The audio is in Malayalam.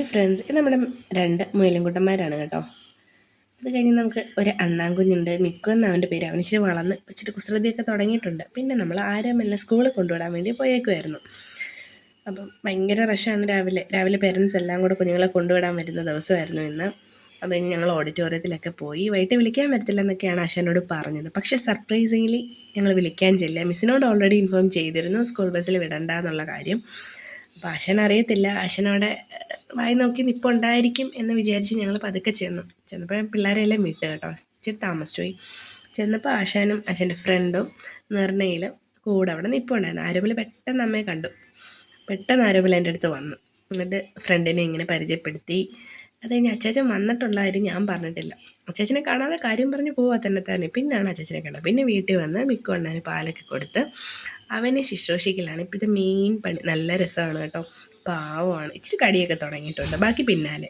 Hi friends. ഇത് നമ്മുടെ രണ്ട് മുയലൻകുട്ടന്മാരാണ് കേട്ടോ. അത് കഴിഞ്ഞ് നമുക്ക് ഒരു അണ്ണാൻകുഞ്ഞുണ്ട് മിക്കു എന്ന അവന്റെ പേര് അവൻ ഇച്ചിരി വളർന്ന് ഇച്ചിരി കുസൃതിയൊക്കെ തുടങ്ങിയിട്ടുണ്ട്. പിന്നെ നമ്മൾ ആരാമെല്ലാം സ്കൂളിൽ കൊണ്ടുവിടാൻ വേണ്ടി പോയേക്കുമായിരുന്നു അപ്പം ഭയങ്കര റഷാണ് രാവിലെ. രാവിലെ പേരൻസ് എല്ലാം കൂടെ കുഞ്ഞുങ്ങളെ കൊണ്ടുവിടാൻ വരുന്ന ദിവസമായിരുന്നു ഇന്ന്. അത് ഞങ്ങൾ ഓഡിറ്റോറിയത്തിലൊക്കെ പോയി. വൈകിട്ട് വിളിക്കാൻ പറ്റത്തില്ല എന്നൊക്കെയാണ് ആശാനോട് പറഞ്ഞത്. പക്ഷേ സർപ്രൈസിംഗ്ലി ഞങ്ങൾ വിളിക്കാൻ ചെല്ല മിസ്സിനോട് ഓൾറെഡി ഇൻഫോം ചെയ്തിരുന്നു സ്കൂൾ ബസ്സിൽ വിടണ്ട എന്നുള്ള കാര്യം. അപ്പോൾ ആശാൻ അറിയത്തില്ല ആശാനവിടെ വായി നോക്കി നിപ്പുണ്ടായിരിക്കും എന്ന് വിചാരിച്ച് ഞങ്ങൾ പതുക്കെ ചെന്നു. ചെന്നപ്പോൾ പിള്ളേരെല്ലാം വിട്ടു കേട്ടോ. ഇച്ചിരി താമസിച്ചു പോയി ചെന്നപ്പോൾ ആശാനും ആശാന്റെ ഫ്രണ്ടും നിർണയിലും കൂടെ അവിടെ നിപ്പുണ്ടായിരുന്നു. ആരോപിൽ പെട്ടെന്ന് അമ്മയെ കണ്ടു. പെട്ടെന്ന് ആരോപിൽ എന്റെ അടുത്ത് വന്നു. എന്നിട്ട് ഫ്രണ്ടിനെ ഇങ്ങനെ പരിചയപ്പെടുത്തി. അത് കഴിഞ്ഞ് അച്ചാച്ചൻ വന്നിട്ടുള്ള ഞാൻ പറഞ്ഞിട്ടില്ല. അച്ചാച്ചനെ കാണാതെ കാര്യം പറഞ്ഞ് പോവാ തന്നെ തന്നെ പിന്നാണ് അച്ചാച്ചനെ കണ്ടത്. പിന്നെ വീട്ടിൽ വന്ന് മിക്കു പാലൊക്കെ കൊടുത്ത് അവനെ ശുശ്രൂഷിക്കലാണ്. ഇപ്പോഴത്തെ മെയിൻ പണി നല്ല രസമാണ് കേട്ടോ. പാവമാണ്. ഇച്ചിരി കടിയൊക്കെ തുടങ്ങിയിട്ടുണ്ട്. ബാക്കി പിന്നാലെ.